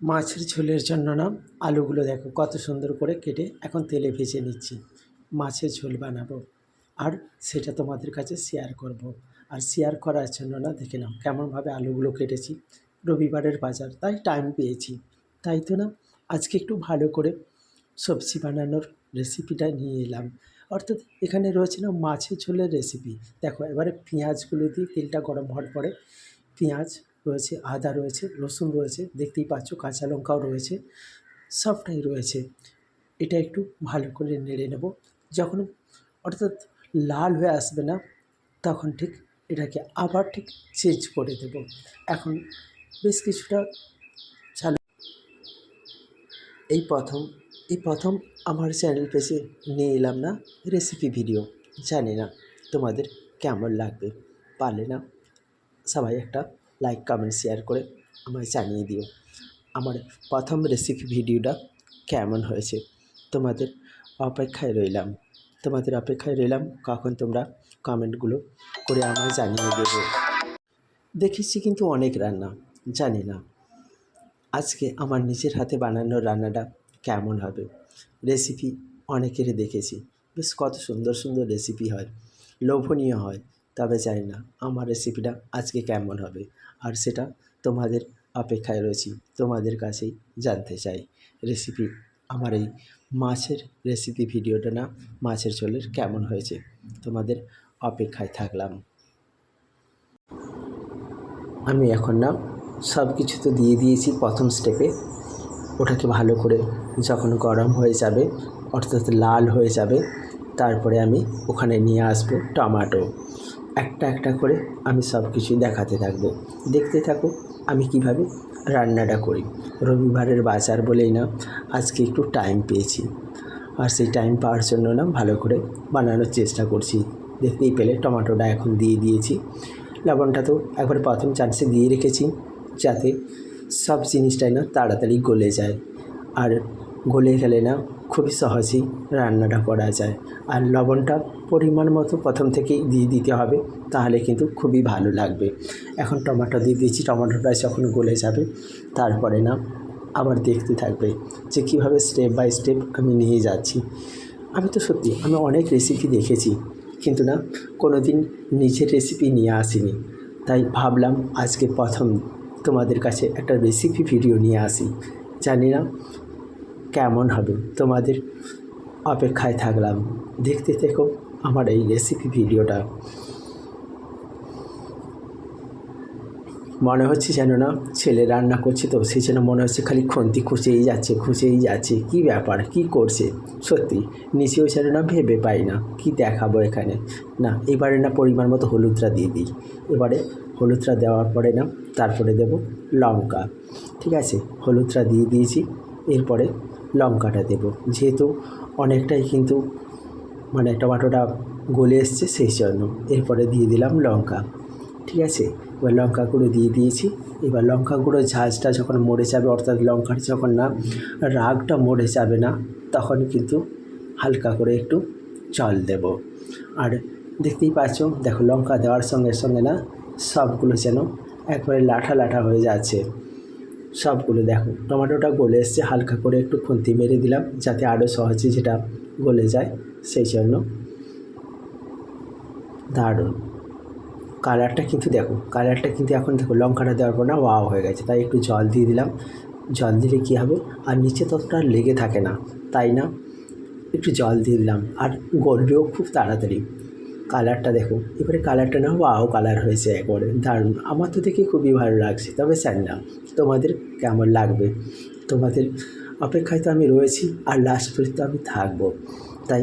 মাছের ঝোলের জন্য না আলুগুলো দেখো কত সুন্দর করে কেটে এখন তেলে ভেজে নিচ্ছি। মাছের ঝোল বানাবো আর সেটা তোমাদের কাছে শেয়ার করব। আর শেয়ার করার জন্য না দেখে নাও কেমনভাবে আলুগুলো কেটেছি। রবিবারের বাজার, তাই টাইম পেয়েছি। তাই তো না? আজকে একটু ভালো করে সবজি বানানোর রেসিপিটা নিয়ে এলাম। অর্থাৎ এখানে রয়েছে না মাছের ঝোলের রেসিপি দেখো এবারে পেঁয়াজগুলো দিয়ে তেলটা গরম হওয়ার পরে পেঁয়াজ রয়েছে, আদা রয়েছে, রসুন রয়েছে, দেখতেই পাচ্ছ কাঁচা লঙ্কাও রয়েছে, সবটাই রয়েছে। এটা একটু ভালো করে নেড়ে নেব। যখন অর্থাৎ লাল হয়ে আসবে না, তখন ঠিক এটাকে আবার ঠিক চেঞ্জ করে দেব। এখন বেশ কিছুটা চালু এই প্রথম এই প্রথম আমার চ্যানেল পেজে নিয়ে এলাম না রেসিপি ভিডিও জানি না তোমাদের কেমন লাগবে, পারলে না, সবাই একটা লাইক কমেন্ট শেয়ার করে আমায় জানিয়ে দিও। আমার প্রথম রেসিপি ভিডিওটা কেমন হয়েছে? তোমাদের অপেক্ষায় রইলাম। তোমাদের অপেক্ষায় রইলাম, কখন তোমরা কমেন্টগুলো করে আমায় জানিয়ে দেবে। দেখেছি কিন্তু অনেক রান্না, জানি না। আজকে আমার নিজের হাতে বানানো রান্নাটা কেমন হবে? রেসিপি অনেকেরই দেখেছি। বেশ কত সুন্দর সুন্দর রেসিপি হয়। লোভনীয় হয়, তবে জানি না আমার রেসিপিটা আজকে কেমন হবে। আর সেটা তোমাদের অপেক্ষায় রয়েছি, তোমাদের কাছেই জানতে চাই। রেসিপি আমার এই মাছের রেসিপি ভিডিওটা না, মাছের ঝোলের কেমন হয়েছে, তোমাদের অপেক্ষায় থাকলাম। আমি এখন না সব কিছু তো দিয়ে দিয়েছি প্রথম স্টেপে ওটাকে ভালো করে যখন গরম হয়ে যাবে, অর্থাৎ লাল হয়ে যাবে, তারপরে আমি ওখানে নিয়ে আসব টমাটো। একটা একটা করে আমি সব কিছুই দেখাতে থাকব। দেখতে থাকো আমি কীভাবে রান্নাটা করি। রবিবারের বাজার বলেই না আজকে একটু টাইম পেয়েছি। আর সেই টাইম পাওয়ার জন্য না ভালো করে বানানোর চেষ্টা করছি। দেখতেই পেলে টমাটোটা এখন দিয়ে দিয়েছি। লবণটা তো একবার প্রথম চান্সে দিয়ে রেখেছি, যাতে সব জিনিসটাই না তাড়াতাড়ি গলে যায়। আর গলে গেলে না খুবই সহজেই রান্নাটা করা যায়। আর লবণটা পরিমাণ মতো প্রথম থেকেই দিয়ে দিতে হবে, তাহলে কিন্তু খুবই ভালো লাগবে। এখন টমেটো দিয়ে দিয়েছি, টমেটোটা যখন গলে যাবে, তারপরে না আবার দেখতে থাকবে যে কীভাবে স্টেপ বাই স্টেপ আমি নিয়ে যাচ্ছি। আমি তো সত্যি, আমি অনেক রেসিপি দেখেছি, কিন্তু না কোনো দিন নিজের রেসিপি নিয়ে আসিনি। তাই ভাবলাম আজকে প্রথম তোমাদের কাছে একটা রেসিপি ভিডিও নিয়ে আসি। জানি না কেমন হবে? তোমাদের অপেক্ষায় থাকলাম। দেখতে থেকো আমার এই রেসিপি ভিডিওটা। মনে হচ্ছে যেন না ছেলে রান্না করছে, তো সেই জন্য মনে হচ্ছে খালি খন্তি খুঁজেই যাচ্ছে খুঁজেই যাচ্ছে। কী ব্যাপার? কী করছে? সত্যি নিচেও যেন না ভেবে পাই না। কী দেখাবো এখানে? না, এবারে না পরিমাণ মতো হলুদটা দিয়ে দিই। এবারে হলুদটা দেওয়ার পরে না, তারপরে দেব লঙ্কা। ঠিক আছে, হলুদটা দিয়ে দিয়েছি। এরপরে লঙ্কাটা দেব। যেহেতু অনেকটাই কিন্তু মানে টমাটোটা গলে এসছে, সেই জন্য এরপরে দিয়ে দিলাম লঙ্কা। ঠিক আছে? এবার লঙ্কা গুঁড়ো দিয়ে দিয়েছি। এবার লঙ্কা গুঁড়ো ঝাঁঝটা যখন মরে যাবে, অর্থাৎ লঙ্কার যখন না রাগটা মরে যাবে না, তখন কিন্তু হালকা করে একটু জল দেব। আর দেখতেই পাচ্ছ, দেখো লঙ্কা দেওয়ার সঙ্গে সঙ্গে না সবগুলো যেন একবারে লাঠা লাঠা হয়ে যাচ্ছে। সবগুলো দেখো। টমেটোটা গলে এসছে, হালকা করে একটু খুন্তি মেরে দিলাম যাতে আরও সহজে যেটা গলে যায় সেই জন্য। দারুণ। কালারটা কিন্তু দেখো, কালারটা কিন্তু এখন দেখো লঙ্কাটা দেওয়ার পর না ওয়াও হয়ে গেছে, তাই একটু জল দিয়ে দিলাম। জল দিলে কী হবে? আর নিচে ততটা লেগে থাকে না, তাই না? একটু জল দিয়ে দিলাম। আর গলবেও খুব তাড়াতাড়ি। কালারটা দেখো। এবারে কালারটা না ওয়াও কালার হয়েছে একবারে। দারুণ। আমার তো দেখে খুবই ভালো লাগছে। তবে না তোমাদের কেমন লাগবে? তোমাদের অপেক্ষায় তো আমি রয়েছি, আর লাস্ট পর্যন্ত আমি থাকব। তাই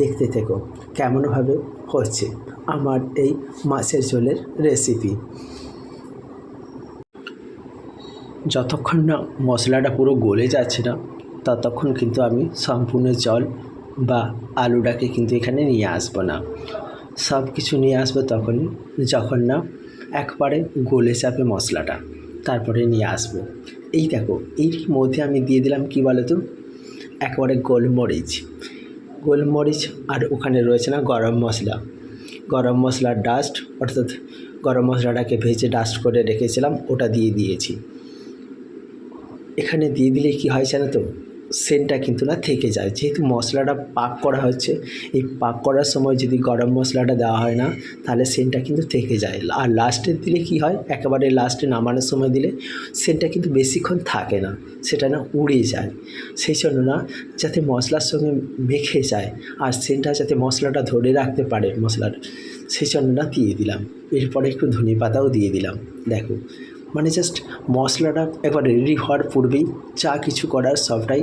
দেখতে থেকো, কেমনভাবে হচ্ছে আমার এই মাছের ঝোলের রেসিপি যতক্ষণ না মশলাটা পুরো গলে যাচ্ছে না, ততক্ষণ কিন্তু আমি সম্পূর্ণ জল বা আলুটাকে কিন্তু এখানে নিয়ে আসব না। সব কিছু নিয়ে আসব তখনই যখন না একবারে গলে যাবে মশলাটা তারপরে নিয়ে আসব। এই দেখো এই মধ্যে আমি দিয়ে দিলাম কি বলো তো একবারে গোলমরিচ। গোলমরিচ আর ওখানে রয়েছে না গরম মশলা। গরম মশলার ডাস্ট অর্থাৎ গরম মশলাটাকে ভেজে ডাস্ট করে রেখেছিলাম, ওটা দিয়ে দিয়েছি। এখানে দিয়ে দিলে কি হয় জানো তো? সেন্টটা কিন্তু না থেকে যায়। যেহেতু মশলাটা পাক করা হচ্ছে এই পাক করার সময় যদি গরম মশলাটা দেওয়া হয় না, তাহলে সেন্টটা কিন্তু থেকে যায়। আর লাস্টে দিলে কি হয়? একেবারে লাস্টে নামানোর সময় দিলে সেন্টটা কিন্তু বেশিক্ষণ থাকে না, সেটা না উড়ে যায়। সেই জন্য না, যাতে মশলার সঙ্গে মেখে যায়, আর সেন্টটা যাতে মশলাটা ধরে রাখতে পারে মশলার, সেই জন্য না দিয়ে দিলাম। এরপরে একটু ধনে পাতাও দিয়ে দিলাম। দেখো মানে জাস্ট মশলাটা একবার রেডি হওয়ার পূর্বেই যা কিছু করার সবটাই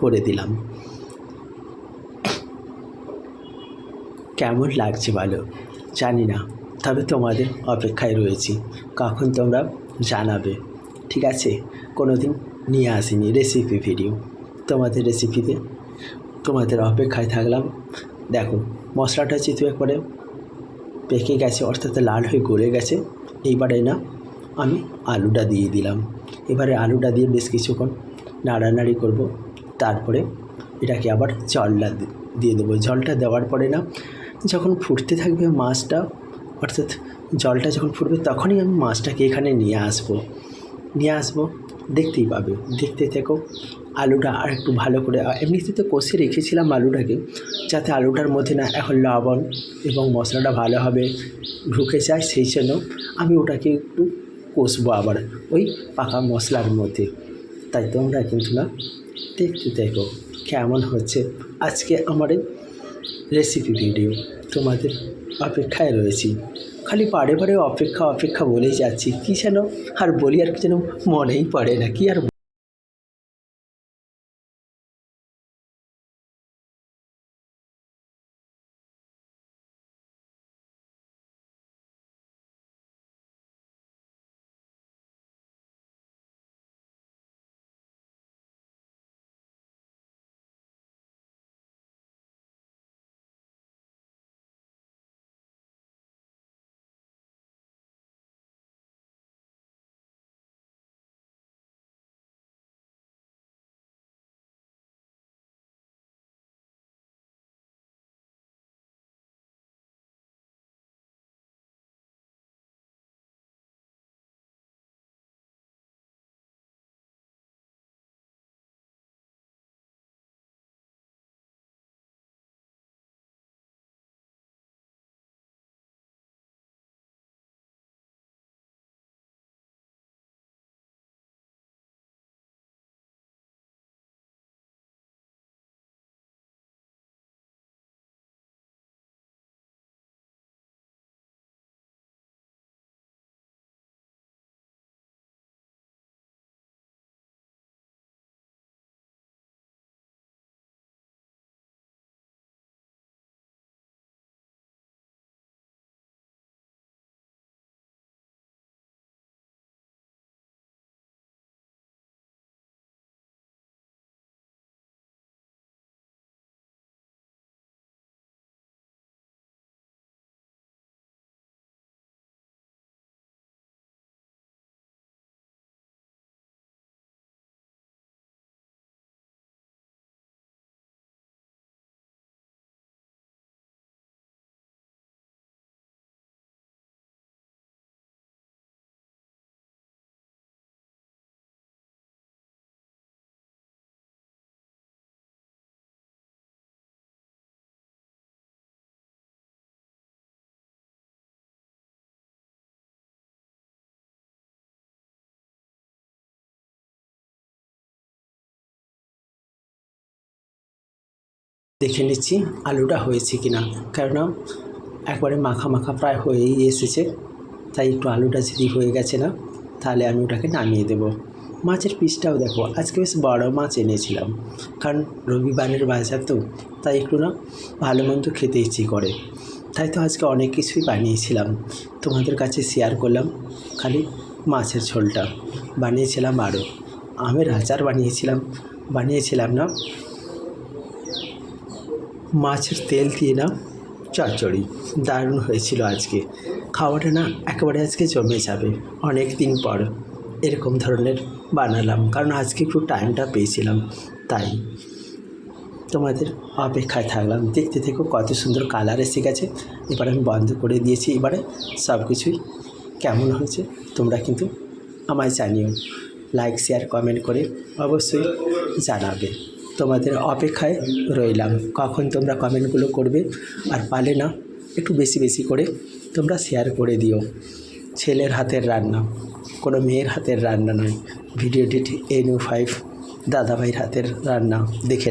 করে দিলাম। কেমন লাগছে ভালো জানি না, তবে তোমাদের অপেক্ষায় রয়েছি। কখন তোমরা জানাবে। ঠিক আছে কোনো দিন নিয়ে আসিনি রেসিপি ভিডিও তোমাদের রেসিপিতে তোমাদের অপেক্ষায় থাকলাম। দেখো, মশলাটা যেহেতু একবারে পেকে গেছে, অর্থাৎ লাল হয়ে গলে গেছে, এইবারে না আমি আলুটা দিয়ে দিলাম। এবারে আলুটা দিয়ে বেশ কিছুক্ষণ নাড়ানাড়ি করব। তারপরে এটাকে আবার জলটা দিয়ে দেবো। জলটা দেওয়ার পরে না, যখন ফুটতে থাকবে মাছটা, অর্থাৎ জলটা যখন ফুটবে তখনই আমি মাছটাকে এখানে নিয়ে আসব। নিয়ে আসব, দেখতেই পাবে। দেখতে থেকো, আলুটা আর একটু ভালো করে এমনিতে তো কষে রেখেছিলাম আলুটাকে, যাতে আলুটার মধ্যে না এখন লবণ এবং মশলাটা ভালোভাবে ঢুকে যায়। সেই জন্য আমি ওটাকে একটু কষবো আবার ওই পাকা মশলার মধ্যে। তাই তোমরা কিন্তু না, দেখতে দেখো কেমন হচ্ছে আজকে আমার এই রেসিপি ভিডিও তোমাদের অপেক্ষায় রয়েছি। খালি পাড়ে পাড়ে অপেক্ষা অপেক্ষা বলেই যাচ্ছি, কী যেন আর বলি আর কি যেন মনেই পড়ে না, কি আর দেখে নিচ্ছি আলুটা হয়েছে কি না। কেননা একবারে মাখা মাখা প্রায় হয়েই এসেছে, তাই একটু আলুটা যদি হয়ে গেছে না, তাহলে আমি ওটাকে নামিয়ে দেবো। মাছের পিসটাও দেখো, আজকে বেশ বড় মাছ এনেছিলাম, কারণ রবিবারের বাজার তো, তাই একটু না ভালো মন্দ খেতে ইচ্ছে করে। তাই তো আজকে অনেক কিছুই বানিয়েছিলাম, তোমাদের কাছে শেয়ার করলাম খালি মাছের ঝোলটা। বানিয়েছিলাম আরও, আমের আচার বানিয়েছিলাম বানিয়েছিলাম না মাছের তেল দিয়ে না চচ্চড়ি দারুণ হয়েছিল আজকে। খাওয়াটা না একেবারে আজকে জমে যাবে অনেক দিন পর। এরকম ধরনের বানালাম, কারণ আজকে একটু টাইমটা পেয়েছিলাম, তাই। তোমাদের অপেক্ষায় থাকলাম। দেখতে থেকো কত সুন্দর কালার এসে গেছে। এবার আমি বন্ধ করে দিয়েছি, এবারে সব কিছুই কেমন হয়েছে তোমরা কিন্তু আমায় জানিও। লাইক শেয়ার কমেন্ট করে অবশ্যই জানাবে। তোমাদের অপেক্ষায় রইলাম। কখন তোমরা কমেন্টগুলো করবে আর পালে না, একটু বেশি বেশি করে তোমরা শেয়ার করে দিও। ছেলের হাতের রান্না, কোনো মেয়ের হাতের রান্না নয়। ভিডিওটি এন ইউ ফাইভ দাদাভাইয়ের হাতের রান্না দেখে